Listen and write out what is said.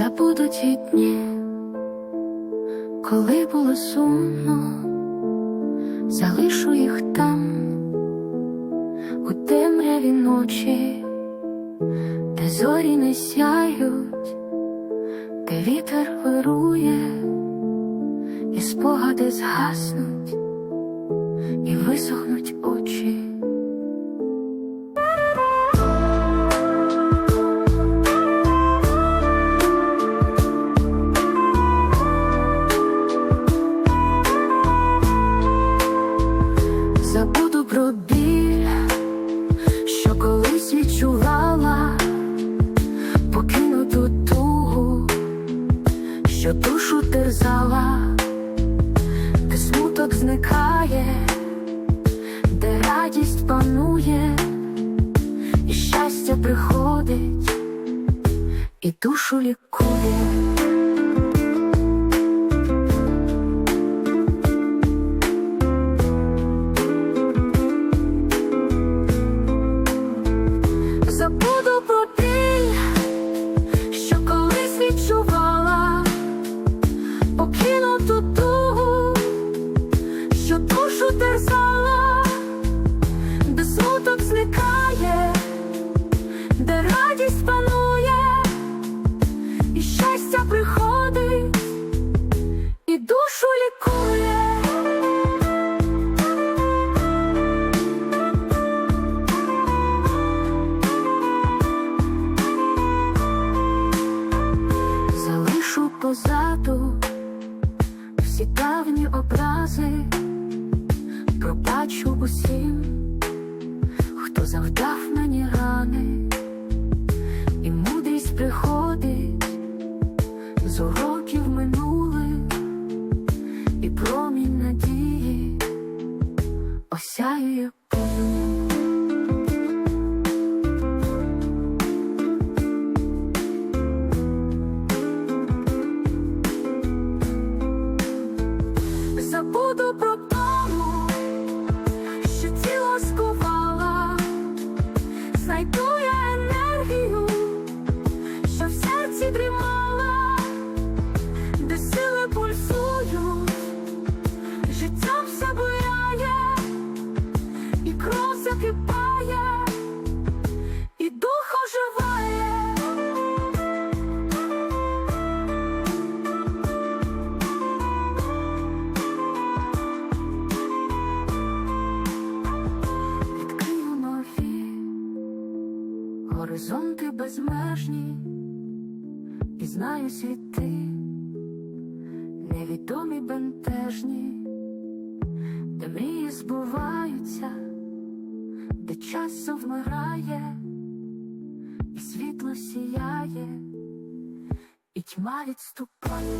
Забуду ті дні, коли було сумно, залишу їх там, у темряві ночі, де зорі не сяють, де вітер вирує, і спогади згаснуть, що душу терзала, де смуток зникає, де радість панує, і щастя приходить, і душу лікує. Позаду всі давні образи, пробачу усім, хто завдав мені рани, і мудрість приходить з уроків минулих, і промінь надії осяює полю. Закипає, і дух оживає. відкрию нові горизонти безмежні, і знаю світи, невідомі бентежні, де мрії збуваються, де вмирає, і світло сіяє, і тьма відступає.